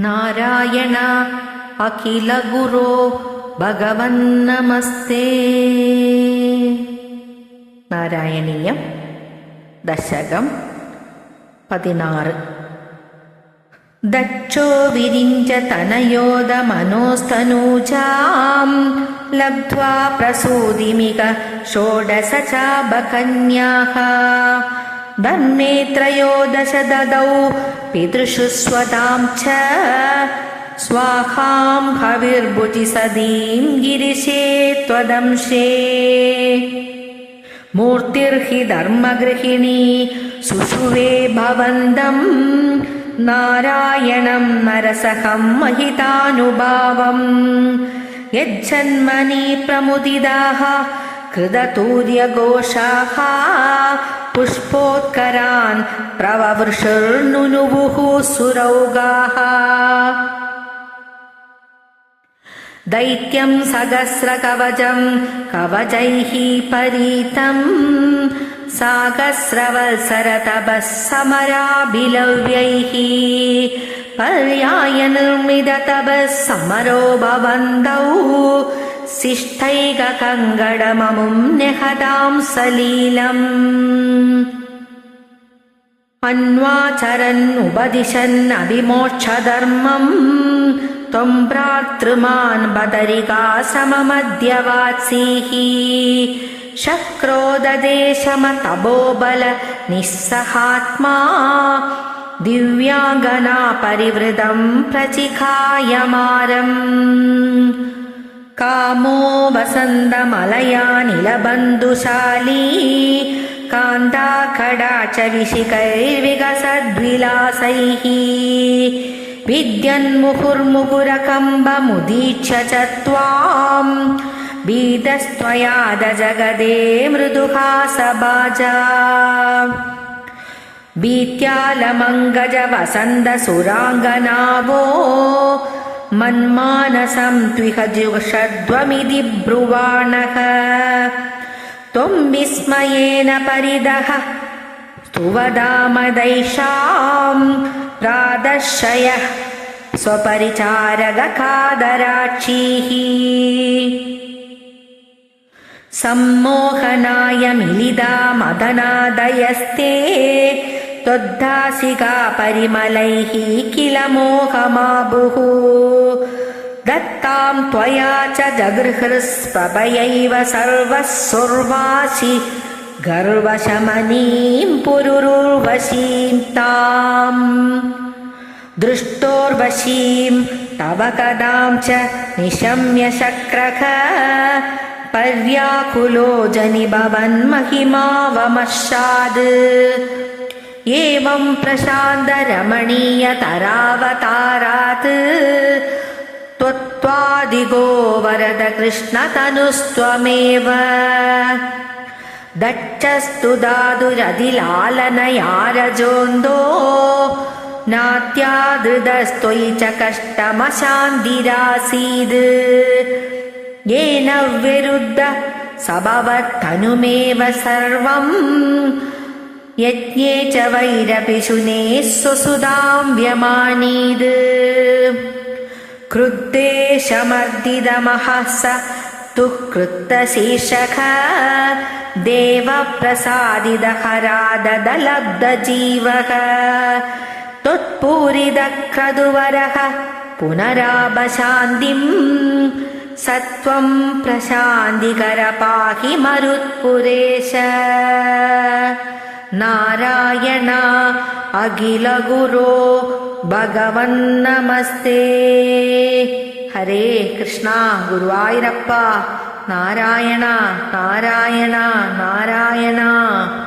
नारायण अखिलगुरो भगवन्नमस्ते नारायणीयं दशकं पदिनार् दक्षो विरिञ्चतनयोदमनोस्तनूजां लब्ध्वा प्रसूदिमिक षोडशचाबकन्याः धन्मे त्रयोदश ददौ पितृषु स्वतां च स्वाहां हविर्भुजिसदीं गिरिशे त्वदंशे। मूर्तिर्हि धर्मगृहिणी सुषुवे भवन्दम् नारायणं नरसहं महितानुभावम् यज्जन्मनि प्रमुदिदाः कृततूर्यघोषाः पुष्पोत्करान् प्रववृषुर्नुनुवुः सुरौगाः। दैत्यं सहस्रकवचं कवचैः परीतम् साहस्रवत्सरतपः समराभिलव्यैः पर्यायनिर्मिततपः समरो भवन्तौ शिष्टैककङ्गडममुं न्यहतां सलीलम्। अन्वाचरन्नुपदिशन्नभिमोक्षधर्मम्। त्वं भ्रातृमान् बदरिका सममध्यवात्सीः शक्रोददेशमतबोबल निःसहात्मा। दिव्याङ्गना परिवृतं प्रचिखायमारम् कामो वसन्तमलयानिलबन्धुशाली कान्ताखडा च विशिखैर्विकसद्विलासैः विद्यन्मुहुर्मुहुरकम्बमुदीक्ष्य च त्वाम्। बीतस्त्वयाद जगदे मृदुहासबाजा। बीत्यालमङ्गज वसन्तसुराङ्गनावो मन्मानसं त्विह जुषद्वमिति ब्रुवाणः। त्वं विस्मयेन परिदः। स्तुवदामदैषां प्रादर्शयः। स्वपरिचारगकादराक्षीः सम्मोहनाय मिलिदा मदनादयस्ते त्वद्दासिका परिमलैः किल मोहमाबुः दत्तां त्वया च जगृहृस्प्रभयैव सर्वः सुर्वासि गर्वशमनीं पुरुरुर्वशीं ताम्। दृष्टोर्वशीं तव कदां च निशम्य शक्रख पर्याकुलो जनिभवन्महिमावमशाद् एवं प्रशान्तरमणीयतरावतारात् त्वत्त्वादिगो वरद कृष्णतनुस्त्वमेव दक्षस्तु दादुरधिलालनयारजोन्दो नात्यादृदस्त्वयि च कष्टमशान्तिरासीद् येन विरुद्ध सभवत्तनुमेव सर्वम् यज्ञे च वैरपिशुने स्वसुधां व्यमानीद् क्रुद्धेशमर्दिदमः स दुःकृत्तशीर्षख देवप्रसादिदहराददलब्धजीवः। त्वत्पूरिदक्रदुवरः पुनरापशान्तिम् सत्वं प्रशान्तिकर पाहि मरुत्पुरेश नारायण अखिलगुरो भगवन्नमस्ते। हरे कृष्णा गुरुवायुरप्पा नारायण नारायण नारायण